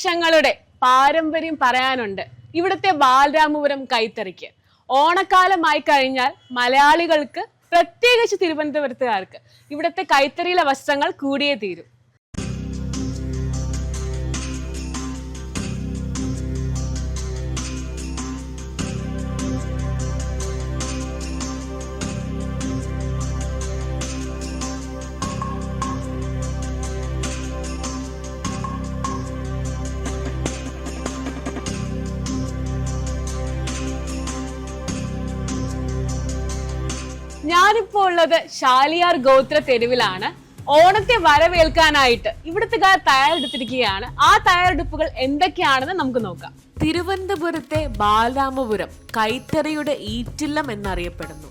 വർഷങ്ങളുടെ പാരമ്പര്യം പറയാനുണ്ട്. ഇവിടുത്തെ ബാലരാമപുരം കൈത്തറിക്ക്. ഓണക്കാലമായി കഴിഞ്ഞാൽ മലയാളികൾക്ക് പ്രത്യേകിച്ച് തിരുവനന്തപുരത്തുകാർക്ക് ഇവിടുത്തെ കൈത്തറിയിലെ വസ്ത്രങ്ങൾ കൂടിയേ തീരും. ഉള്ളത് ശാലിയാർ ഗോത്ര തെരുവിലാണ്. ഓണത്തെ വരവേൽക്കാനായിട്ട് ഇവിടുത്തുകാർ തയ്യാറെടുത്തിരിക്കുകയാണ്. ആ തയ്യാറെടുപ്പുകൾ എന്തൊക്കെയാണെന്ന് നമുക്ക് നോക്കാം. തിരുവനന്തപുരത്തെ ബാലരാമപുരം കൈത്തറിയുടെ ഈറ്റില്ലം എന്നറിയപ്പെടുന്നു.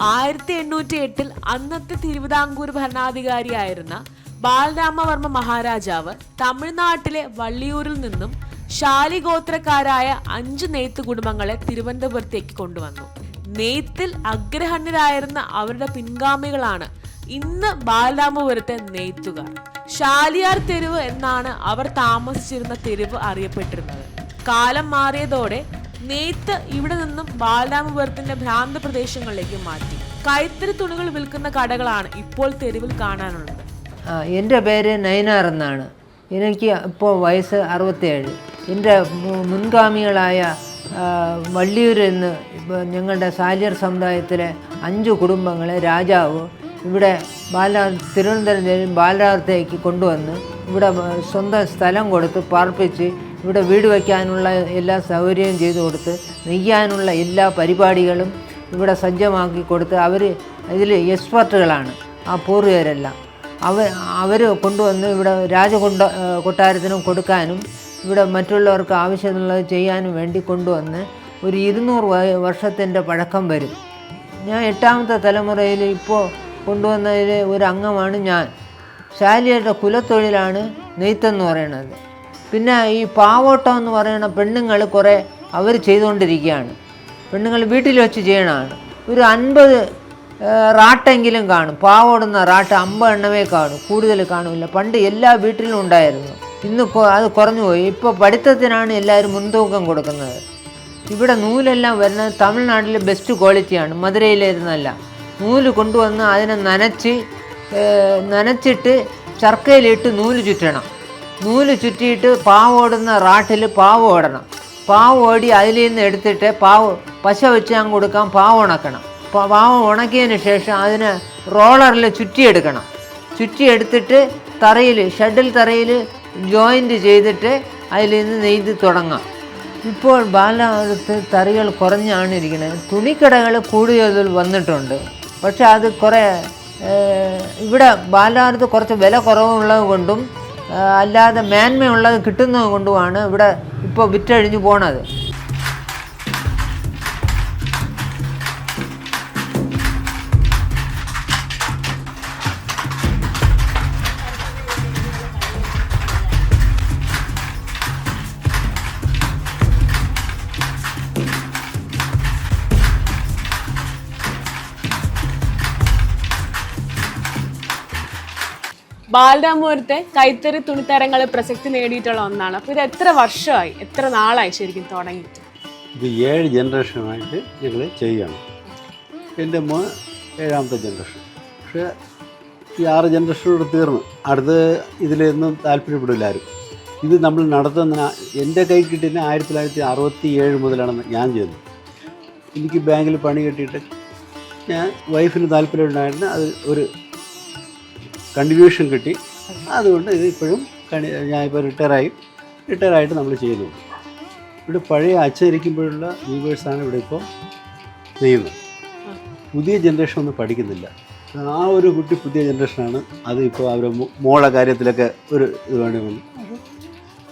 ആയിരത്തി എണ്ണൂറ്റി എട്ടിൽ അന്നത്തെ തിരുവിതാംകൂർ ഭരണാധികാരിയായിരുന്ന ബാലരാമവർമ്മ മഹാരാജാവ് തമിഴ്നാട്ടിലെ വള്ളിയൂരിൽ നിന്നും ശാലിഗോത്രക്കാരായ അഞ്ച് നെയ്ത്ത് കുടുംബങ്ങളെ തിരുവനന്തപുരത്തേക്ക് കൊണ്ടുവന്നു. നെയ്ത്തിൽ അഗ്രഹണ്യരായിരുന്ന അവരുടെ പിൻഗാമികളാണ് ഇന്ന് ബാലരാമപുരത്തെ നെയ്ത്തുകാർ. ശാലിയാർ തെരുവ് എന്നാണ് അവർ താമസിച്ചിരുന്ന തെരുവ് അറിയപ്പെട്ടിരുന്നത്. കാലം മാറിയതോടെ നെയ്ത്ത് ഇവിടെ നിന്നും ബാലരാമപുരത്തിന്റെ ഭ്രാന്ത പ്രദേശങ്ങളിലേക്ക് മാറ്റി. കൈത്തറി തുണികൾ വിൽക്കുന്ന കടകളാണ് ഇപ്പോൾ തെരുവിൽ കാണാനുള്ളത്. എന്റെ പേര് നൈനാർ എന്നാണ്. എനിക്ക് ഇപ്പോൾ വയസ്സ് അറുപത്തേഴ് എന്റെ മുൻഗാമികളായ ഇപ്പോൾ ഞങ്ങളുടെ സാലിയർ സമുദായത്തിലെ അഞ്ച് കുടുംബങ്ങളെ രാജാവ് ഇവിടെ ബാല തിരുവനന്തപുരം ജില്ലയിൽ ബാലരാമത്തേക്ക് കൊണ്ടുവന്ന് ഇവിടെ സ്വന്തം സ്ഥലം കൊടുത്ത് പാർപ്പിച്ച് ഇവിടെ വീട് വയ്ക്കാനുള്ള എല്ലാ സൗകര്യവും ചെയ്തു കൊടുത്ത് നെയ്യാനുള്ള എല്ലാ പരിപാടികളും ഇവിടെ സജ്ജമാക്കി കൊടുത്ത് അവർ ഇതിൽ എക്സ്പെർട്ടുകളാണ് ആ പൂർവികരെല്ലാം. അവർ അവർ കൊണ്ടുവന്ന് ഇവിടെ രാജകൊണ്ട കൊട്ടാരത്തിനും കൊടുക്കാനും ഇവിടെ മറ്റുള്ളവർക്ക് ആവശ്യമുള്ളത് ചെയ്യാനും വേണ്ടി കൊണ്ടുവന്ന് ഒരു ഇരുന്നൂറ് വർഷത്തിന്റെ പഴക്കം വരും. ഞാൻ എട്ടാമത്തെ തലമുറയിൽ ഇപ്പോൾ കൊണ്ടുവന്നതിൽ ഒരു അംഗമാണ് ഞാൻ. ശാലിയുടെ കുലത്തൊഴിലാണ് നെയ്ത്തെന്ന് പറയണത് പിന്നെ ഈ പാവോട്ടം എന്ന് പറയുന്ന പെണ്ണുങ്ങൾ കുറേ അവർ ചെയ്തുകൊണ്ടിരിക്കുകയാണ്. പെണ്ണുങ്ങൾ വീട്ടിൽ വെച്ച് ചെയ്യണതാണ്. ഒരു അൻപത് റാട്ടെങ്കിലും കാണും. പാവോടുന്ന റാട്ട് അമ്പത് എണ്ണമേ കാണും. കൂടുതൽ കാണില്ല പണ്ട് എല്ലാ വീട്ടിലും ഉണ്ടായിരുന്നു. ഇന്ന് അത് കുറഞ്ഞു പോയി. ഇപ്പോൾ പഠിത്തത്തിനാണ് എല്ലാവരും മുൻതൂക്കം കൊടുക്കുന്നത്. ഇവിടെ നൂലെല്ലാം വരുന്നത് തമിഴ്നാട്ടിലെ ബെസ്റ്റ് ക്വാളിറ്റിയാണ് മധുരയിലിരുന്നല്ല നൂൽ കൊണ്ടുവന്ന് അതിനെ നനച്ച് നനച്ചിട്ട് ചർക്കയിലിട്ട് നൂൽ ചുറ്റണം. നൂൽ ചുറ്റിയിട്ട് പാവ് ഓടുന്ന റാട്ടിൽ പാവ് ഓടണം. പാവ് ഓടി അതിൽ നിന്ന് എടുത്തിട്ട് പാവ് പശ വെച്ച് ഞാൻ കൊടുക്കാൻ പാവ് ഉണക്കണം. പാവ് ഉണക്കിയതിന് ശേഷം അതിനെ റോളറിൽ ചുറ്റിയെടുക്കണം. ചുറ്റിയെടുത്തിട്ട് തറയിൽ ഷെഡിൽ തറയിൽ ജോയിന്റ് ചെയ്തിട്ട് അതിൽ നിന്ന് നെയ്ത് തുടങ്ങാം. ഇപ്പോൾ ബാലത്ത് തറികൾ കുറഞ്ഞാണ് ഇരിക്കുന്നത്. തുണിക്കടകൾ കൂടുതൽ വന്നിട്ടുണ്ട്. പക്ഷെ അത് കുറേ ഇവിടെ ബാലാർത്ത് കുറച്ച് വില കുറവുള്ളത് കൊണ്ടും അല്ലാതെ മേന്മയുള്ളത് കിട്ടുന്നത് കൊണ്ടുമാണ് ഇവിടെ ഇപ്പോൾ വിറ്റഴിഞ്ഞു പോണത്. ബാലരാമപുരത്തെ കൈത്തറി തുണിത്തരങ്ങൾ പ്രസക്തി നേടിയിട്ടുള്ള ഒന്നാണ്. അപ്പോൾ ഇത് എത്ര വർഷമായി? എത്ര നാളായി ശരിക്കും തുടങ്ങിയിട്ട്? ഇത് ഏഴ് ജനറേഷനായിട്ട് ഞങ്ങൾ ചെയ്യണം. എന്റെ മോൻ ഏഴാമത്തെ ജനറേഷൻ. പക്ഷേ ഈ ആറ് ജനറേഷനോട് തീർന്നു. അടുത്ത് ഇതിലൊന്നും താല്പര്യപ്പെടില്ല ആരും ഇത് നമ്മൾ നടത്തുന്ന എന്റെ കൈ കിട്ടിയ ആയിരത്തി തൊള്ളായിരത്തി അറുപത്തി ഏഴ് മുതലാണ് ഞാൻ ചെയ്യുന്നത് എനിക്ക് ബാങ്കിൽ പണി കിട്ടിയിട്ട് ഞാൻ വൈഫിന് താല്പര്യം ഉണ്ടായിരുന്നു അത് ഒരു കണ്ടിന്യൂഷൻ കിട്ടി. അതുകൊണ്ട് ഇത് ഇപ്പോഴും ആയി. റിട്ടയറായി റിട്ടയറായിട്ട് നമ്മൾ ചെയ്തു ഇവിടെ പഴയ അച്ചരിക്കുമ്പോഴുള്ള വ്യൂവേഴ്സാണ് ഇവിടെ ഇപ്പോൾ നെയ്യുന്നത് പുതിയ ജനറേഷൻ ഒന്നും പഠിക്കുന്നില്ല. ആ ഒരു കുട്ടി പുതിയ ജനറേഷനാണ് അത് ഇപ്പോൾ അവർ മോളെ കാര്യത്തിലൊക്കെ ഒരു ഇത് വേണ്ടി വന്നു.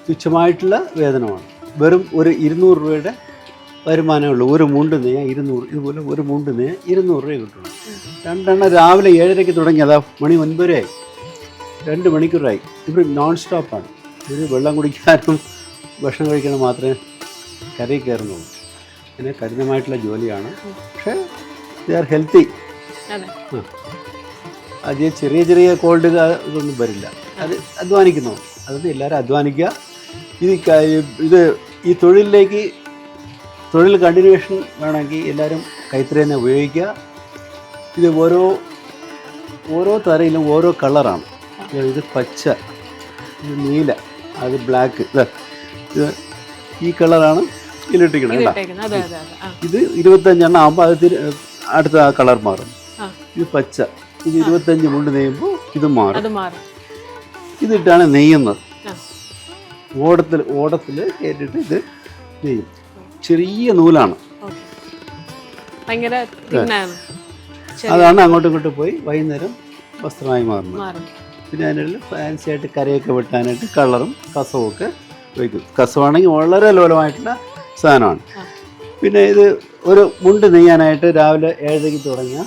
തുച്ഛമായിട്ടുള്ള വേതനമാണ്. വെറും ഒരു ഇരുന്നൂറ് രൂപയുടെ വരുമാനമുള്ളൂ ഒരു മുണ്ട് നെയ്യാൻ ഇരുന്നൂറ് ഇതുപോലെ ഒരു മുണ്ട് നെയ്യാൻ ഇരുന്നൂറ് രൂപ കിട്ടുള്ളൂ. രണ്ടെണ്ണം രാവിലെ ഏഴരയ്ക്ക് തുടങ്ങി. അതാ മണി ഒൻപതരയായി രണ്ട് മണിക്കൂറായി. ഇവർ നോൺ സ്റ്റോപ്പാണ് ഇവർ വെള്ളം കുടിക്കാനും ഭക്ഷണം കഴിക്കാനും മാത്രമേ കരയിൽ കയറുന്നുള്ളൂ. പിന്നെ കഠിനമായിട്ടുള്ള ജോലിയാണ്. പക്ഷേ ദേ ആർ ഹെൽത്തി അതെ. ചെറിയ ചെറിയ കോൾഡ് ഇതൊന്നും വരില്ല. അത് അധ്വാനിക്കുന്നു. അതായത് എല്ലാവരും അധ്വാനിക്കുക. ഇത് ഇത് ഈ തൊഴിലിലേക്ക് തൊഴിൽ കണ്ടിന്യൂവേഷൻ വേണമെങ്കിൽ എല്ലാവരും കൈത്തറി തന്നെ ഉപയോഗിക്കുക. ഇത് ഓരോ ഓരോ തരയിലും ഓരോ കളറാണ്. ഇത് പച്ച ഇത് നീല അത് ബ്ലാക്ക് ഇത് ഈ കളറാണ് കേട്ടോ. ആ. ഇത് ഇരുപത്തഞ്ചെണ്ണം ആകുമ്പോൾ അത് അടുത്ത ആ കളർ മാറും. ഇത് പച്ച ഇത് ഇരുപത്തഞ്ച് മുണ്ട് നെയ്യുമ്പോൾ ഇത് മാറും. ഇതിട്ടാണ് നെയ്യുന്നത്. ഓടത്തിൽ ഓടത്തിൽ കയറ്റിട്ട് ഇത് നെയ്യും. ചെറിയ നൂലാണ്. ഭയങ്കര അതാണ് അങ്ങോട്ടും ഇങ്ങോട്ടും പോയി വൈകുന്നേരം വസ്ത്രമായി മാറുന്നത്. മാറും. പിന്നെ അതിനുള്ളിൽ ഫാൻസി ആയിട്ട് കരയൊക്കെ വെട്ടാനായിട്ട് കളറും കസവും ഒക്കെ വയ്ക്കും കസവാണെങ്കിൽ വളരെ ലോലമായിട്ടുള്ള സാധനമാണ്. പിന്നെ ഇത് ഒരു മുണ്ട് നെയ്യാനായിട്ട് രാവിലെ ഏഴരയ്ക്ക് തുടങ്ങിയ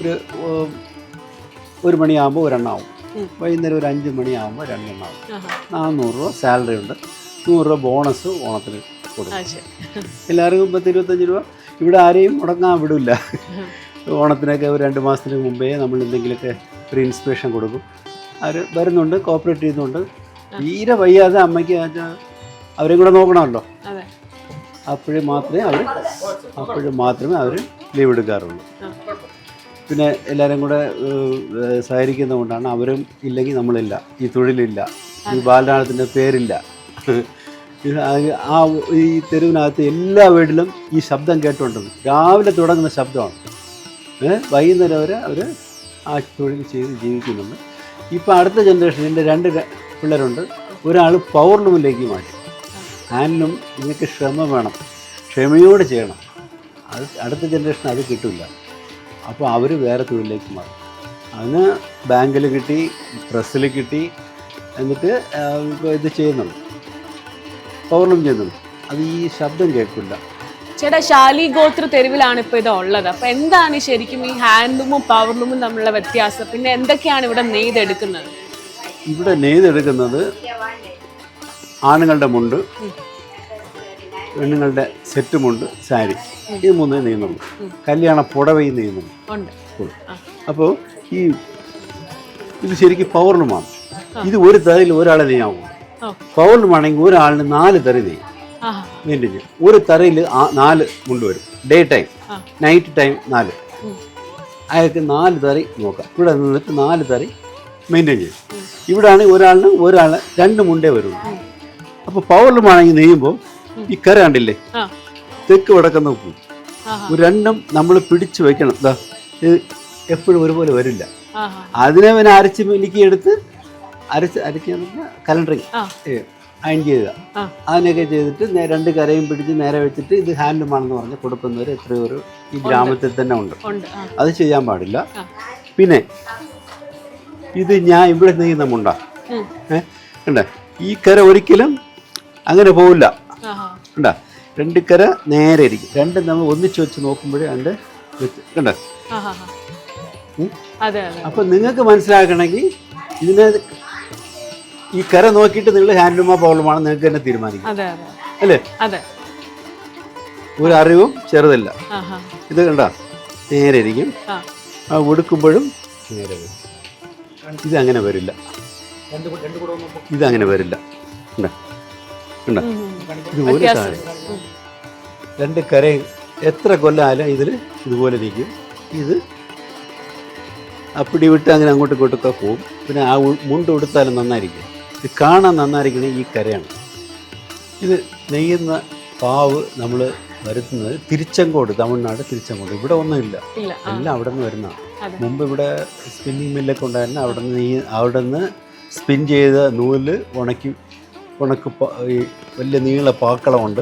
ഒരു ഒരു മണിയാകുമ്പോൾ ഒരെണ്ണാവും ഉം. വൈകുന്നേരം ഒരു അഞ്ച് മണിയാകുമ്പോൾ രണ്ടെണ്ണാവും ആഹാ. നാനൂറ് രൂപ സാലറി ഉണ്ട്. നൂറ് രൂപ ബോണസ് ഓണത്തിന് കൊടുക്കും. എല്ലാവർക്കും പത്ത് ഇരുപത്തഞ്ച് രൂപ. ഇവിടെ ആരെയും മുടങ്ങാൻ വിടില്ല ഓണത്തിനൊക്കെ ഒരു രണ്ട് മാസത്തിന് മുമ്പേ നമ്മൾ എന്തെങ്കിലുമൊക്കെ ഒരു ഇൻസ്പിറേഷൻ കൊടുക്കും. അവർ വരുന്നുണ്ട് കോപ്പറേറ്റ് ചെയ്യുന്നുണ്ട്. തീരെ വയ്യാതെ അമ്മയ്ക്ക് അവരെയും കൂടെ നോക്കണമല്ലോ. അപ്പോഴേ മാത്രമേ അവർ അപ്പോഴും മാത്രമേ അവർ ലീവ് എടുക്കാറുള്ളൂ. പിന്നെ എല്ലാവരും കൂടെ സഹകരിക്കുന്നതുകൊണ്ടാണ് അവരും ഇല്ലെങ്കിൽ നമ്മളില്ല. ഈ തൊഴിലില്ല. ഈ ബാലനാളത്തിന്റെ പേരില്ല. ആ- ഈ തെരുവിനകത്ത് എല്ലാ വീട്ടിലും ഈ ശബ്ദം കേട്ടുകൊണ്ടിരുന്നു രാവിലെ തുടങ്ങുന്ന ശബ്ദമാണ്. വൈകുന്നേരം വരെ അവർ ആ തൊഴിൽ ചെയ്ത് ജീവിക്കുന്നുണ്ട്. ഇപ്പോൾ അടുത്ത ജനറേഷൻ എന്റെ രണ്ട് പിള്ളേരുണ്ട്. ഒരാൾ പൗർണമിലേക്ക് മാറ്റി. ഹാൻഡിലും ഇതിനൊക്കെ ക്ഷമ വേണം. ക്ഷമയോടെ ചെയ്യണം. അത് അടുത്ത ജനറേഷൻ അത് കിട്ടില്ല അപ്പോൾ അവർ വേറെ തൊഴിലിലേക്ക് മാറും. അതിന് ബാങ്കിൽ കിട്ടി പ്രസ്സിൽ കിട്ടി എന്നിട്ട് ഇപ്പോൾ ഇത് ചെയ്യുന്നുണ്ട്. പൗർണം ചെയ്യുന്നുണ്ട്. അത് ഈ ശബ്ദം കേൾക്കില്ല. ചേട്ടാ ശാലി ഗോത്ര തെരുവിലാണ് ഇപ്പൊ ഇത് ഉള്ളത് അപ്പൊ എന്താണ് ശരിക്കും ഈ ഹാൻഡ്ലൂമും പവർലൂമും തമ്മിലുള്ള വ്യത്യാസം? പിന്നെ എന്തൊക്കെയാണ് ഇവിടെ നെയ്തെടുക്കുന്നത്? ഇവിടെ നെയ്തെടുക്കുന്നത് ആണുങ്ങളുടെ മുണ്ട് പെണ്ണുങ്ങളുടെ സെറ്റ് മുണ്ട് സാരി. ഈ മൂന്നേ നെയ്യുന്നുള്ളൂ. കല്യാണ പുടവയും നെയ്യുന്നുള്ളൂ. അപ്പോൾ ഈ ഇത് ശരിക്കും പൗർണമാണ് ഇത് ഒരു തറയിൽ ഒരാളെ നെയ്യാവും. പൗർണമാണെങ്കിൽ ഒരാളിന് നാല് തറി നെയ്യും. ചെയ്യും ഒരു തറയിൽ നാല് മുണ്ട് വരും. Day time. നൈറ്റ് ടൈം നാല്. അയാൾക്ക് നാല് തറി നോക്കാം. ഇവിടെ നിന്നിട്ട് നാല് തറി മെയിന്റെയിൻ ചെയ്യും. ഇവിടെ ആണെങ്കിൽ ഒരാളിന് ഒരാൾ രണ്ട് മുണ്ടേ വരുള്ളൂ. അപ്പോൾ പൗർണമാണെങ്കിൽ നെയ്യുമ്പോൾ ഈ കര കണ്ടില്ലേ? തെക്ക് വടക്കുന്ന പോകും ഒരു രണ്ടും നമ്മൾ പിടിച്ചു വെക്കണം. ദാ ഇത് എപ്പോഴും ഒരുപോലെ വരില്ല. അതിനെ പിന്നെ അരച്ച് മിലുക്കി എടുത്ത് അരച്ച് അരക്കുക കലണ്ടറിങ് അയൺ ചെയ്യുക. അതിനൊക്കെ ചെയ്തിട്ട് രണ്ട് കരയും പിടിച്ച് നേരെ വെച്ചിട്ട് ഇത് ഹാൻഡ്ലൂമാണെന്ന് പറഞ്ഞ് കൊടുക്കുന്നവർ എത്രയോ ഒരു ഈ ഗ്രാമത്തിൽ തന്നെ ഉണ്ട്. അത് ചെയ്യാൻ പാടില്ല. പിന്നെ ഇത് ഞാൻ ഇവിടെ നെയ്യുന്ന മുണ്ട. ഏ ഈ കര ഒരിക്കലും അങ്ങനെ പോവില്ല. കണ്ട? രണ്ട് കര നേരെ ഇരിക്കും. രണ്ടും നമ്മൾ ഒന്നിച്ചു വെച്ച് നോക്കുമ്പോഴേ അതിന്റെ കണ്ട? അപ്പം നിങ്ങൾക്ക് മനസ്സിലാക്കണമെങ്കിൽ ഇതിനെ ഈ കര നോക്കിയിട്ട് നിങ്ങൾ ഹാൻഡ്ലൂമാ പ്രോബ്ലമാണ് നിങ്ങൾക്ക് തന്നെ തീരുമാനിക്കും. അതെ അതെ. അല്ലേ? അതെ. ഒരു അറിവും ചെറുതല്ല. ആഹാ. ഇത് കണ്ട? നേരെ ഇരിക്കും. ആ. ഒടുക്കുമ്പോഴും ഉടുക്കുമ്പോഴും നേരെ വരും. ഇതങ്ങനെ വരില്ല. ഇതങ്ങനെ വരില്ല. ഇതുപോലെ. രണ്ട് കരയും എത്ര കൊല്ലാലും ഇതിൽ ഇതുപോലെ നിൽക്കും. ഇത് അപ്പിടി വിട്ട് അങ്ങനെ അങ്ങോട്ടും ഇങ്ങോട്ടൊക്കെ പോകും പിന്നെ ആ മുണ്ട് ഉടുത്താലും നന്നായിരിക്കും. ഇത് കാണാൻ നന്നായിരിക്കണ ഈ കരയാണ്. ഇത് നെയ്യുന്ന പാവ് നമ്മൾ വരുത്തുന്നത് തിരിച്ചങ്കോട് തമിഴ്നാട് തിരിച്ചങ്കോട്. ഇവിടെ ഒന്നുമില്ല. എല്ലാം അവിടെ നിന്ന് വരുന്നതാണ് മുമ്പ് ഇവിടെ സ്പിന്നിങ് മില്ലൊക്കെ ഉണ്ടായിരുന്നു അവിടെ നിന്ന് നെയ്യ് അവിടെ നിന്ന് സ്പിൻ ചെയ്ത നൂൽ ഉണക്കി ഉണക്ക് പ- ഈ വലിയ നീള പാക്കളമുണ്ട്.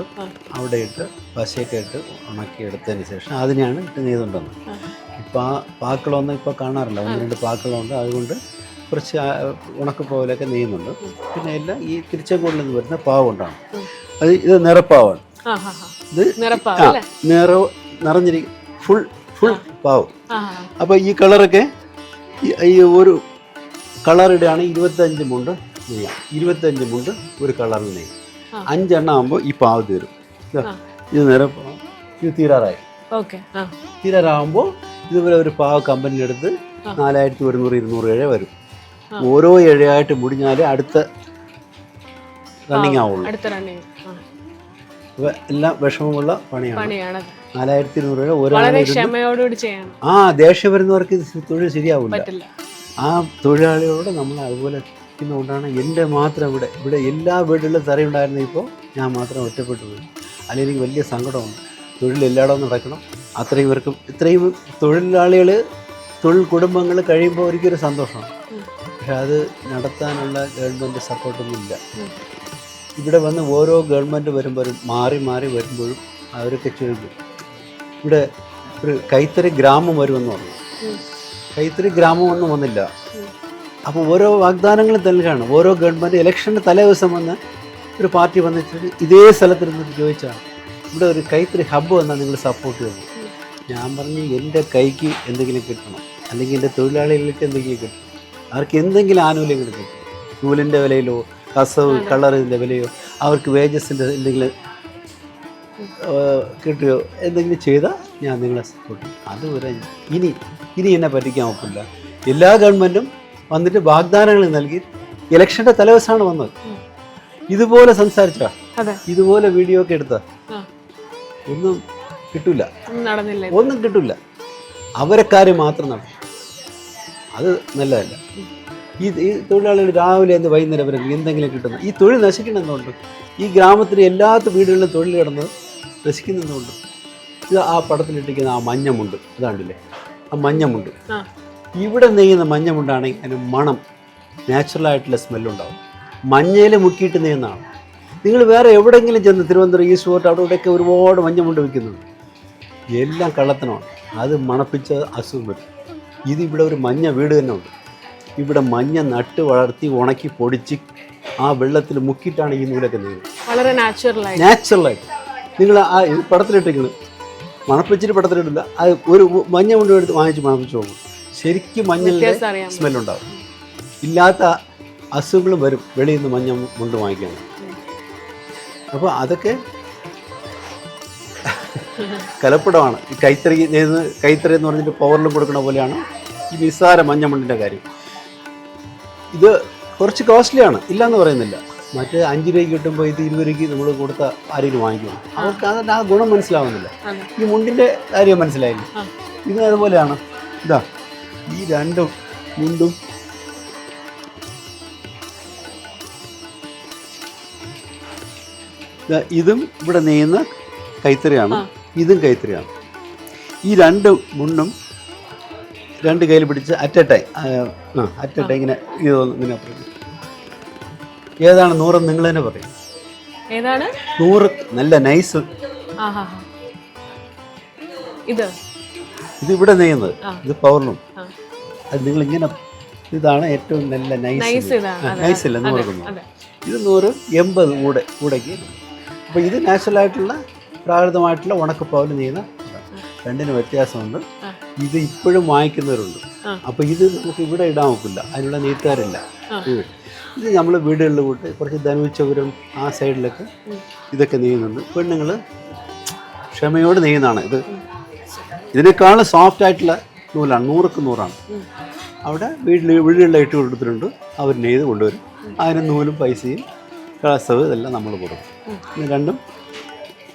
അവിടെ ഇട്ട് പശയൊക്കെ ഇട്ട് ഉണക്കി എടുത്തതിന് ശേഷം അതിനെയാണ് ഇട്ട് നെയ്തുണ്ടെന്ന്. ഇപ്പം ആ പാക്കളമൊന്നും ഇപ്പോൾ കാണാറില്ല. ഒന്ന് രണ്ട് പാക്കളമുണ്ട് അതുകൊണ്ട് കുറച്ച് ഉണക്കപ്പാവിലൊക്കെ നെയ്യുന്നുണ്ട്. പിന്നെ എല്ലാം ഈ തിരിച്ചക്കോളിൽ നിന്ന് വരുന്ന പാവുണ്ടാണ്. ഉം. അത് ഇത് നിറപ്പാവാണ്. ഇത് നിറപ്പാവ് നിറ നിറഞ്ഞിരിക്കും ഫുൾ ഫുൾ പാവ്. അപ്പോൾ ഈ കളറൊക്കെ ഈ- ഒരു കളറിടെയാണ് ഇരുപത്തഞ്ച് മുണ്ട് നെയ്യാം. ഇരുപത്തഞ്ച് മുണ്ട് ഒരു കളറിൽ നെയ്യും. അഞ്ചെണ്ണം ആകുമ്പോൾ ഈ പാവ് തീരും. ഇത് നേരെ ഇത് തീരാറായി. തീരാറാകുമ്പോൾ ഇതുപോലെ ഒരു പാവ് കമ്പനി എടുത്ത്. നാലായിരത്തി ഒരുന്നൂറ് ഇരുന്നൂറ് ഏഴ് വരും. ഓരോ ഏഴായിട്ട് മുടിഞ്ഞാൽ അടുത്ത റണ്ണിങ് ആവുള്ളൂ. അടുത്ത റണ്ണിങ് എല്ലാം വിഷമമുള്ള പണിയാണ്. നാലായിരത്തി ഇരുന്നൂറ് രൂപ ആ ദേഷ്യം വരുന്നവർക്ക് തൊഴിൽ ശരിയാവില്ല. ആ തൊഴിലാളികളോട് നമ്മൾ അതുപോലെ കൊണ്ടാണ് എന്റെ മാത്രം ഇവിടെ ഇവിടെ എല്ലാ വീടുകളിലും തറയുണ്ടായിരുന്ന ഇപ്പോൾ ഞാൻ മാത്രം ഒറ്റപ്പെട്ടു പോയി അല്ലെങ്കിൽ എനിക്ക് വലിയ സങ്കടമാണ് തൊഴിൽ എല്ലായിടവും നടക്കണം. അത്രയും പേർക്കും ഇത്രയും തൊഴിലാളികൾ തൊഴിൽ കുടുംബങ്ങൾ കഴിയുമ്പോൾ ഒരിക്കലും സന്തോഷമാണ്. പക്ഷെ അത് നടത്താനുള്ള ഗവൺമെന്റ് സപ്പോർട്ടൊന്നും ഇല്ല ഇവിടെ വന്ന് ഓരോ ഗവൺമെന്റ് വരുമ്പോഴും മാറി മാറി വരുമ്പോഴും അവരൊക്കെ ചോദിക്കും ഇവിടെ ഒരു കൈത്തറി ഗ്രാമം വരുമെന്ന് പറഞ്ഞു. കൈത്തറി ഗ്രാമമൊന്നും വന്നില്ല. അപ്പോൾ ഓരോ വാഗ്ദാനങ്ങളും നൽകാണ് ഓരോ ഗവൺമെന്റ് ഇലക്ഷന്റെ തലേ ദിവസം വന്ന് ഒരു പാർട്ടി വന്നിട്ട് ഇതേ സ്ഥലത്തിരുന്നിട്ട് ചോദിച്ചാണ് ഇവിടെ ഒരു കൈത്തറി ഹബ്ബ് വന്നാൽ നിങ്ങൾ സപ്പോർട്ട് ചെയ്യുന്നു ഞാൻ പറഞ്ഞു എന്റെ കൈക്ക് എന്തെങ്കിലും കിട്ടണം. അല്ലെങ്കിൽ എന്റെ തൊഴിലാളികൾക്ക് എന്തെങ്കിലും കിട്ടണം. അവർക്ക് എന്തെങ്കിലും ആനുകൂല്യങ്ങൾ കിട്ടും നൂലിന്റെ വിലയിലോ കസവ് കളറിന്റെ വിലയോ അവർക്ക് വേജസിന്റെ എന്തെങ്കിലും കിട്ടിയോ കിട്ടുകയോ എന്തെങ്കിലും ചെയ്താൽ ഞാൻ നിങ്ങളെ സപ്പോർട്ട് ചെയ്യും. അതുവരെ ഇനി ഇനി എന്നെ പറ്റിക്കാൻ ഒക്കില്ല. എല്ലാ ഗവൺമെന്റും വന്നിട്ട് വാഗ്ദാനങ്ങൾ നൽകി ഇലക്ഷന്റെ തലേദിവസമാണ് വന്നത്. ഇതുപോലെ സംസാരിച്ച? ഇതുപോലെ വീഡിയോ ഒക്കെ എടുത്ത. ഒന്നും കിട്ടൂല. ഒന്നും കിട്ടൂല. അവരെ കാര്യം മാത്രം നടക്കും. അത് നല്ലതല്ല. ഈ ഈ തൊഴിലാളികൾ രാവിലെ എന്ന് വൈകുന്നേരം വരെ എന്തെങ്കിലും കിട്ടുന്നു? ഈ തൊഴിൽ നശിക്കണമെന്നുണ്ട്. ഈ ഗ്രാമത്തിലെ എല്ലാ വീടുകളിലും തൊഴിൽ കിടന്ന് നശിക്കുന്നുണ്ട് ഇത് ആ പടത്തിലിട്ടിരിക്കുന്ന ആ മഞ്ഞമുണ്ട്. അതാണ്ടില്ലേ ആ മഞ്ഞമുണ്ട്. ഇവിടെ നെയ്യുന്ന മഞ്ഞമുണ്ടാണെങ്കിൽ അതിന് മണം നാച്ചുറലായിട്ടുള്ള സ്മെല്ലുണ്ടാവും മഞ്ഞയിൽ മുക്കിയിട്ട് നെയ്യുന്നതാണ്. നിങ്ങൾ വേറെ എവിടെയെങ്കിലും ചെന്ന് തിരുവനന്തപുരം ഈ ഫോർട്ട് അവിടെ ഇവിടെയൊക്കെ ഒരുപാട് മഞ്ഞമുണ്ട് വിൽക്കുന്നുണ്ട് എല്ലാം കള്ളത്തനമാണ്. അത് മണപ്പിച്ച അസുഖം വരും. ഇതിവിടെ ഒരു മഞ്ഞ വീട് തന്നെ ഉണ്ട്. ഇവിടെ മഞ്ഞ നട്ട് വളർത്തി ഉണക്കി പൊടിച്ച് ആ വെള്ളത്തിൽ മുക്കിയിട്ടാണ് ഈ നൂലൊക്കെ നീങ്ങുന്നത്. വളരെ നാച്ചുറൽ ആയിട്ട്. നാച്ചുറലായിട്ട് നിങ്ങൾ ആ പടത്തിലിട്ടിരിക്കുന്നത് മണപ്പിച്ചിട്ട് പടത്തിലിട്ടില്ല. അത് ഒരു മഞ്ഞ കൊണ്ട് എടുത്ത് വാങ്ങിച്ച് മണപ്പിച്ച് പോകും. ശരിക്കും മഞ്ഞളിന്റെ സ്മെൽ ഉണ്ടാവും. സ്മെല്ലുണ്ടാവും ഇല്ലാത്ത അസുഖങ്ങളും വരും. വെളിയിൽ നിന്ന് മഞ്ഞ കൊണ്ട് വാങ്ങിക്കാൻ. അപ്പോൾ അതൊക്കെ കലപ്പടമാണ്. ഈ കൈത്തറി ചെയ്ത് കൈത്തറി എന്ന് പറഞ്ഞിട്ട് പവറിലും കൊടുക്കുന്ന പോലെയാണ് ഈ നിസ്സാര മഞ്ഞമണ്ണിന്റെ കാര്യം. ഇത് കുറച്ച് കോസ്റ്റ്ലിയാണ് ഇല്ലയെന്ന് പറയുന്നില്ല. മറ്റേ അഞ്ച് രൂപയ്ക്ക് കിട്ടുമ്പോൾ ഇത് ഇരുപത് രൂപയ്ക്ക് നമ്മൾ കൊടുത്ത ആരെങ്കിലും വാങ്ങിക്കണം? അവർക്ക് അതിന്റെ ആ ഗുണം മനസ്സിലാവുന്നില്ല. ഈ മുണ്ടിന്റെ കാര്യം മനസ്സിലായില്ല? ഇത് അതുപോലെയാണ്. ഇതാ ഈ രണ്ടും മുണ്ടും. ഇതും ഇവിടെ നെയ്യുന്ന കൈത്തറിയാണ്. ഇതും കൈത്തറിയാണ് ഈ രണ്ട് മുണ്ടും രണ്ട് കയ്യിൽ പിടിച്ച് അറ്റ് എ ടൈം ആ അറ്റ് എ ടൈം ഇങ്ങനെ ഇത് ഇങ്ങനെ പറയും ഏതാണ് നൂറെന്ന് നിങ്ങൾ തന്നെ പറയും. ഏതാണ്? നൂറ് നല്ല നൈസ്. ഇത്? ഇത് ഇവിടെ നെയ്യുന്നത്. ഇത് പൗർണം. അത് നിങ്ങൾ ഇങ്ങനെ ഇതാണ് ഏറ്റവും നല്ല നൈസ് നൈസ് അല്ല? നൂറ്. ഇത് നൂറ് എൺപത് കൂടെ കൂടെ അപ്പോൾ ഇത് നാച്ചുറലായിട്ടുള്ള പ്രാകൃതമായിട്ടുള്ള ഉണക്ക നെയ്യുന്ന. രണ്ടിന് വ്യത്യാസമുണ്ട്. ഇത് ഇപ്പോഴും വാങ്ങിക്കുന്നവരുണ്ട്. അപ്പൊ അപ്പോൾ ഇത് നമുക്ക് ഇവിടെ ഇടാൻ ഒക്കില്ല. അതിനുള്ള നെയ്ത്തുകാരില്ല ഇത് നമ്മൾ വീടുകളിൽ കൂട്ട് കുറച്ച് ധനുച്ചപുരം ആ സൈഡിലൊക്കെ ഇതൊക്കെ നെയ്യുന്നുണ്ട് പെണ്ണുങ്ങൾ ക്ഷമയോട് നെയ്യുന്നതാണ് ഇത്. ഇതിനേക്കാളും സോഫ്റ്റ് ആയിട്ടുള്ള നൂലാണ്. നൂറുക്ക് നൂറാണ്. അവിടെ വീട്ടിൽ വീടുകളിൽ ഇട്ട് കൊടുത്തിട്ടുണ്ട്. അവർ നെയ്ത് കൊണ്ടുവരും. അതിന് നൂലും പൈസയും കളസവ് ഇതെല്ലാം നമ്മൾ കൊടുക്കും. രണ്ടും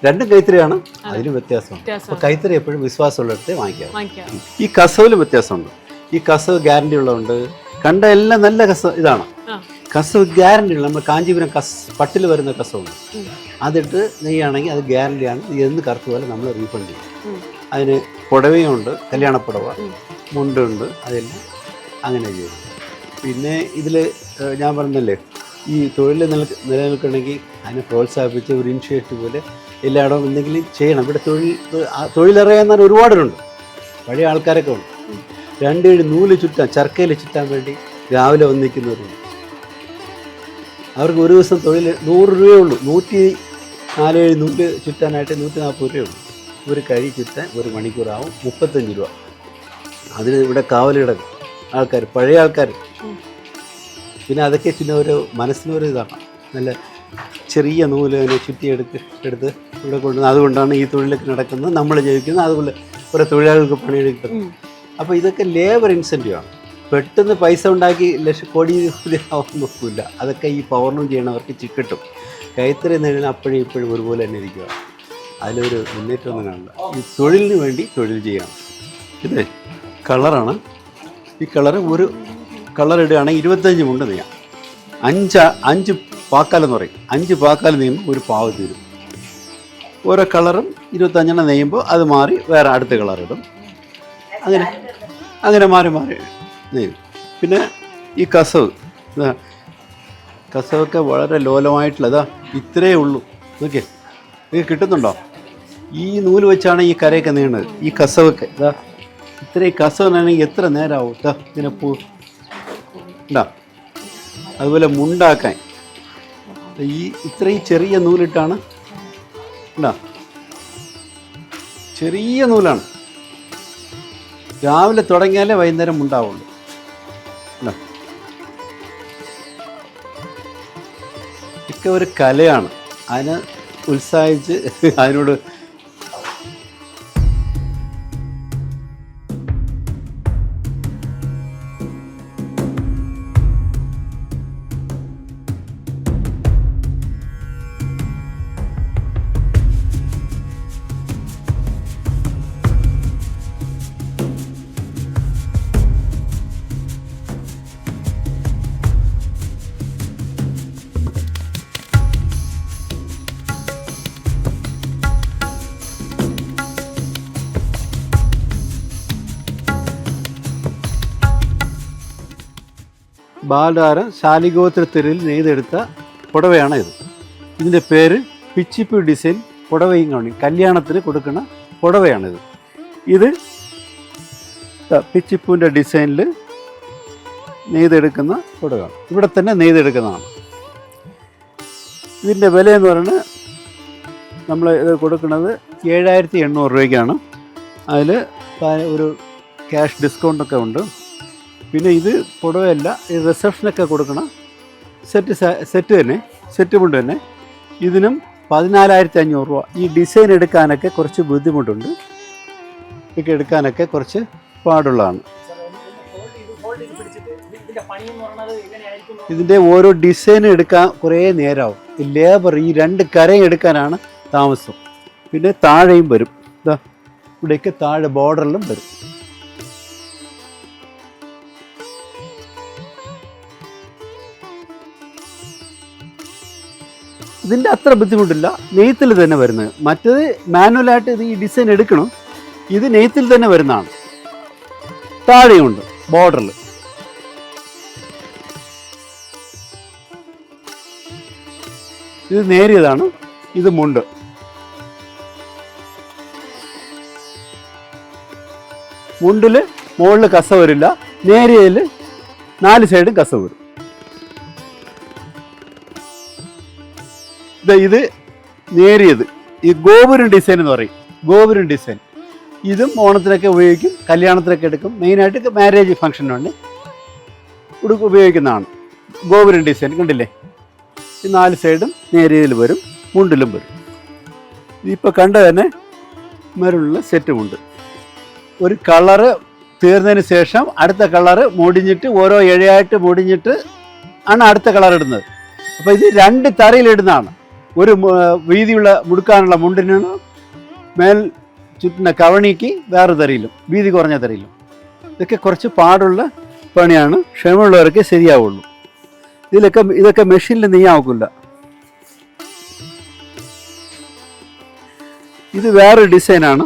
രണ്ടും കൈത്തറിയാണ്. അതിലും വ്യത്യാസമുണ്ട്. വ്യത്യാസം അപ്പോൾ കൈത്തറി എപ്പോഴും വിശ്വാസമുള്ളിടത്ത് വാങ്ങിക്കാം. വാങ്ങിക്കാം. ഈ കസവിലും വ്യത്യാസമുണ്ട്. ഈ കസവ് ഗ്യാരണ്ടി ഉള്ളതുണ്ട് കണ്ട എല്ലാം നല്ല കസവ് ഇതാണ്. കസവ് ഗ്യാരണ്ടി ഉള്ള നമ്മൾ കാഞ്ചീപുരം കസ് പട്ടിൽ വരുന്ന കസവുണ്ട്. അതിട്ട് നെയ്യാണെങ്കിൽ അത് ഗ്യാരണ്ടിയാണ് എന്ന് കറുത്ത പോലെ നമ്മൾ റീഫണ്ട് ചെയ്യും. അതിന് പുടവയുണ്ട് കല്യാണപ്പുടവ പുടവ മുണ്ടുണ്ട് അതെല്ലാം അങ്ങനെ ചെയ്യും. പിന്നെ ഇതിൽ ഞാൻ പറഞ്ഞല്ലേ ഈ തൊഴിൽ നില നിലനിൽക്കണമെങ്കിൽ അതിനെ പ്രോത്സാഹിപ്പിച്ച് ഒരു ഇനിഷ്യേറ്റീവ് പോലെ എല്ലായിടവും എന്തെങ്കിലും ചെയ്യണം. ഇവിടെ തൊഴിൽ തൊഴിലറിയാൻ തന്നെ ഒരുപാടുണ്ട്. പഴയ ആൾക്കാരൊക്കെ ഉണ്ട്. രണ്ടേഴ് നൂൽ ചുറ്റാൻ ചർക്കയിൽ ചുറ്റാൻ വേണ്ടി രാവിലെ വന്നിരിക്കുന്നവരുണ്ട്. അവർക്ക് ഒരു ദിവസം തൊഴിൽ നൂറ് രൂപയേ ഉള്ളൂ നൂറ്റി നാലേഴ് നൂൽ ചുറ്റാനായിട്ട് നൂറ്റി നാൽപ്പത് രൂപയേ ഉള്ളൂ ഒരു കഴി ചുറ്റാൻ ഒരു മണിക്കൂറാവും. മുപ്പത്തഞ്ച് രൂപ. അതിന് ഇവിടെ കാവൽ കിടക്കും ആൾക്കാർ പഴയ ആൾക്കാർ പിന്നെ അതൊക്കെ പിന്നെ ഒരു മനസ്സിനൊരു ഇതാണ്. നല്ല ചെറിയ നൂൽ അതിനെ ചുറ്റിയെടുത്ത് എടുത്ത് ഇവിടെ കൊണ്ടുവന്ന് അതുകൊണ്ടാണ് ഈ തൊഴിലൊക്കെ നടക്കുന്നത്. നമ്മൾ ജീവിക്കുന്നത് അതുപോലെ കുറേ തൊഴിലാളികൾക്ക് പണിയെടുക്കുന്നത്. അപ്പോൾ ഇതൊക്കെ ലേബർ ഇൻസെന്റീവാണ് പെട്ടെന്ന് പൈസ ഉണ്ടാക്കി ലക്ഷ കോടി നോക്കില്ല അതൊക്കെ ഈ പവർണം ചെയ്യണവർക്ക് ചിക്കിട്ടും. കിട്ടും കൈത്തറി നേടുന്ന അപ്പോഴും ഇപ്പോഴും ഒരുപോലെ തന്നെ ഇരിക്കുക. അതിലൊരു മുന്നേറ്റമൊന്നും കാണില്ല ഈ തൊഴിലിന് വേണ്ടി തൊഴിൽ ചെയ്യണം. ഇത് കളറാണ്. ഈ കളർ ഒരു കളർ ഇടുകയാണെങ്കിൽ ഇരുപത്തഞ്ച് മുണ്ട് നെയ്യാം. അഞ്ച് അഞ്ച് പാക്കാലെന്ന് പറയും. അഞ്ച് പാക്കാൽ നെയ്യുമ്പോൾ ഒരു പാവ് തീരും. ഓരോ കളറും ഇരുപത്തഞ്ചെണ്ണം നെയ്യുമ്പോൾ അത് മാറി വേറെ അടുത്ത കളർ ഇടും. അങ്ങനെ അങ്ങനെ മാറി മാറി നെയ്യും പിന്നെ ഈ കസവ് കസവൊക്കെ വളരെ ലോലമായിട്ടുള്ളതാ. ഇത്രയേ ഉള്ളൂ. നോക്കിയേ ഇത് കിട്ടുന്നുണ്ടോ? ഈ നൂൽ വെച്ചാണ് ഈ കരയൊക്കെ നീണത് ഈ കസവൊക്കെ ഇതാ. ഇത്രയും കസവനാണെങ്കിൽ എത്ര നേരമാവും ഇതാ ഇതിനെ പൂ ഉണ്ടാ അതുപോലെ മുണ്ടാക്കാൻ. ഈ ഇത്രയും ചെറിയ നൂലിട്ടാണ് ഉണ്ടാ ചെറിയ നൂലാണ്. രാവിലെ തുടങ്ങിയാലേ വൈകുന്നേരം ഉണ്ടാവുള്ളൂ. ഉണ്ടോ ഒക്കെ ഒരു കലയാണ്. അതിനെ ഉത്സാഹിച്ച് അതിനോട് ബാലാരം ശാലിഗോത്രത്തിൽ നെയ്തെടുത്ത പുടവയാണ് ഇത് ഇതിന്റെ പേര് പിച്ചിപ്പ് ഡിസൈൻ പുടവയും കാണി. കല്യാണത്തിന് കൊടുക്കുന്ന പുടവയാണിത്. ഇത് പിച്ചിപ്പൂവിന്റെ ഡിസൈനിൽ നെയ്തെടുക്കുന്ന പുടവയാണ്. ഇവിടെ തന്നെ നെയ്തെടുക്കുന്നതാണ്. ഇതിന്റെ വില എന്ന് പറയുന്നത് നമ്മൾ ഇത് കൊടുക്കുന്നത് ഏഴായിരത്തി എണ്ണൂറ് രൂപയ്ക്കാണ്. അതിൽ ഒരു ക്യാഷ് ഡിസ്കൗണ്ടൊക്കെ ഉണ്ട്. പിന്നെ ഇത് പുടവയല്ല ഇത് റിസപ്ഷനൊക്കെ കൊടുക്കണം സെറ്റ് സെറ്റ് തന്നെ സെറ്റ് മുണ്ട് തന്നെ. ഇതിനും പതിനാലായിരത്തി അഞ്ഞൂറ് രൂപ. ഈ ഡിസൈൻ എടുക്കാനൊക്കെ കുറച്ച് ബുദ്ധിമുട്ടുണ്ട്. ഇതൊക്കെ എടുക്കാനൊക്കെ കുറച്ച് പാടുള്ളതാണ്. ഇതിന്റെ ഓരോ ഡിസൈൻ എടുക്കാൻ കുറേ നേരമാവും ഈ ലേബർ ഈ രണ്ട് കരയും എടുക്കാനാണ് താമസം. പിന്നെ താഴെയും വരും. ഇതാ ഇവിടെയൊക്കെ താഴെ ബോർഡറിലും വരും. ഇതിന്റെ അത്ര ബുദ്ധിമുട്ടില്ല. നെയ്ത്തിൽ തന്നെ വരുന്നത്. മറ്റത് മാനുവലായിട്ട് ഇത് ഈ ഡിസൈൻ എടുക്കണം. ഇത് നെയ്ത്തിൽ തന്നെ വരുന്നതാണ്. താഴെയുണ്ട് ബോർഡറിൽ ഇത് നേരിയതാണ് ഇത് മുണ്ട്. മുണ്ടിൽ മുകളിൽ കസ വരില്ല നേരിയതിൽ നാല് സൈഡും കസ വരും. ഇത് നേരിയത്. ഈ ഗോപുരം ഡിസൈൻ എന്ന് പറയും. ഗോപുരം ഡിസൈൻ ഇതും ഓണത്തിനൊക്കെ ഉപയോഗിക്കും കല്യാണത്തിനൊക്കെ എടുക്കും. മെയിനായിട്ട് മാരേജ് ഫംഗ്ഷനുണ്ട് ഉടുക്ക് ഉപയോഗിക്കുന്നതാണ്. ഗോപുരം ഡിസൈൻ കണ്ടില്ലേ? ഈ നാല് സൈഡും നേരിയതിൽ വരും മുണ്ടിലും വരും. ഇതിപ്പോൾ കണ്ട തന്നെ മരുള്ള സെറ്റുമുണ്ട് ഒരു കളറ് തീർന്നതിന് ശേഷം അടുത്ത കളറ് മുടിഞ്ഞിട്ട് ഓരോ ഇഴയായിട്ട് മുടിഞ്ഞിട്ട് ആണ് അടുത്ത കളർ ഇടുന്നത്. അപ്പോൾ ഇത് രണ്ട് തറയിലിടുന്നതാണ് ഒരു വീതിയുള്ള മുടുക്കാനുള്ള മുണ്ടിന് മേൽ ചുറ്റുന്ന കവണിക്ക് വേറെ തരയിലും വീതി കുറഞ്ഞ തരയിലും. ഇതൊക്കെ കുറച്ച് പാടുള്ള പണിയാണ് ക്ഷമയുള്ളവർക്ക് ശരിയാവുള്ളൂ. ഇതിലൊക്കെ ഇതൊക്കെ മെഷീനിൽ നെയ്യാക്കില്ല ഇത് വേറൊരു ഡിസൈനാണ്.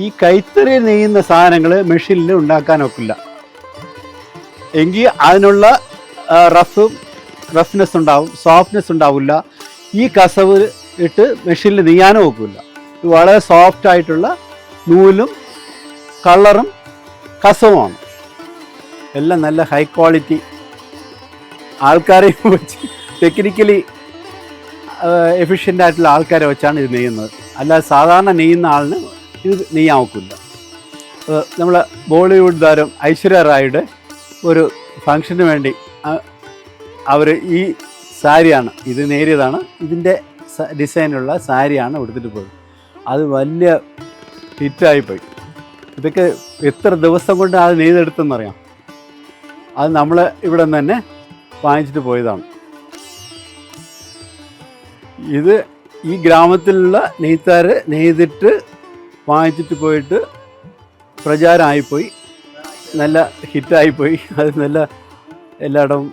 ഈ കൈത്തറി നെയ്യുന്ന സാധനങ്ങൾ മെഷീനിൽ ഉണ്ടാക്കാൻ ഒക്കില്ല എങ്കിൽ അതിനുള്ള റഫ് റഫ്നെസ് ഉണ്ടാവും സോഫ്റ്റ്നെസ് ഉണ്ടാവില്ല. ഈ കസവ് ഇട്ട് മെഷീനിൽ നെയ്യാനും ഒക്കില്ല. ഇത് വളരെ സോഫ്റ്റ് ആയിട്ടുള്ള നൂലും കളറും കസവുമാണ്. എല്ലാം നല്ല ഹൈ ക്വാളിറ്റി. ആൾക്കാരെയും വെച്ച് ടെക്നിക്കലി എഫിഷ്യന്റ് ആയിട്ടുള്ള ആൾക്കാരെ വെച്ചാണ് ഇത് നെയ്യുന്നത്. അല്ലാതെ സാധാരണ നെയ്യുന്ന ആളിന് ഇത് നെയ്യാൻ ഒക്കില്ല നമ്മൾ ബോളിവുഡ് താരം ഐശ്വര്യ റായിയുടെ ഒരു ഫങ്ഷന് വേണ്ടി അവർ ഈ സാരിയാണ് ഇത് നേരിയതാണ് ഇതിന്റെ ഡിസൈനുള്ള സാരിയാണ് എടുത്തിട്ട് പോയത്. അത് വലിയ ഹിറ്റായിപ്പോയി. ഇതൊക്കെ എത്ര ദിവസം കൊണ്ട് അത് നെയ്തെടുത്തെന്നറിയാം. അത് നമ്മൾ ഇവിടെ നിന്ന് തന്നെ വാങ്ങിച്ചിട്ട് പോയതാണ്. ഇത് ഈ ഗ്രാമത്തിലുള്ള നെയ്ത്താർ നെയ്തിട്ട് വാങ്ങിച്ചിട്ട് പോയിട്ട് പ്രചാരമായിപ്പോയി. നല്ല ഹിറ്റായിപ്പോയി. അത് നല്ല എല്ലായിടവും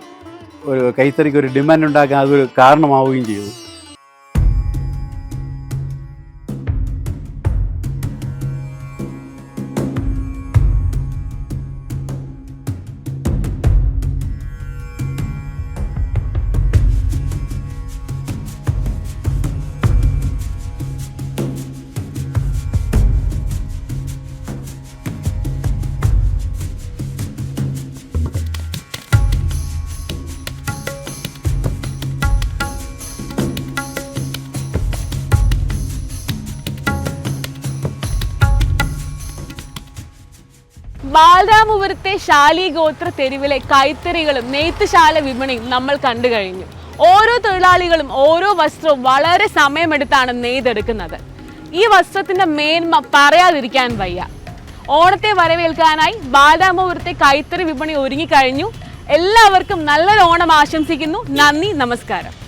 ഒരു കൈത്തറിക്ക് ഒരു ഡിമാൻഡ് ഉണ്ടാക്കാൻ അതൊരു കാരണമാവുകയും ചെയ്തു. ബാലരാമപുരത്തെ ശാലി ഗോത്ര തെരുവിലെ കൈത്തറികളും നെയ്ത്തുശാല വിപണിയും നമ്മൾ കണ്ടു കഴിഞ്ഞു. ഓരോ തൊഴിലാളികളും ഓരോ വസ്ത്രവും വളരെ സമയമെടുത്താണ് നെയ്തെടുക്കുന്നത്. ഈ വസ്ത്രത്തിന്റെ മേന്മ പറയാതിരിക്കാൻ വയ്യ. ഓണത്തെ വരവേൽക്കാനായി ബാലരാമപുരത്തെ കൈത്തറി വിപണി ഒരുങ്ങിക്കഴിഞ്ഞു എല്ലാവർക്കും നല്ലൊരു ഓണം ആശംസിക്കുന്നു. നന്ദി നമസ്കാരം.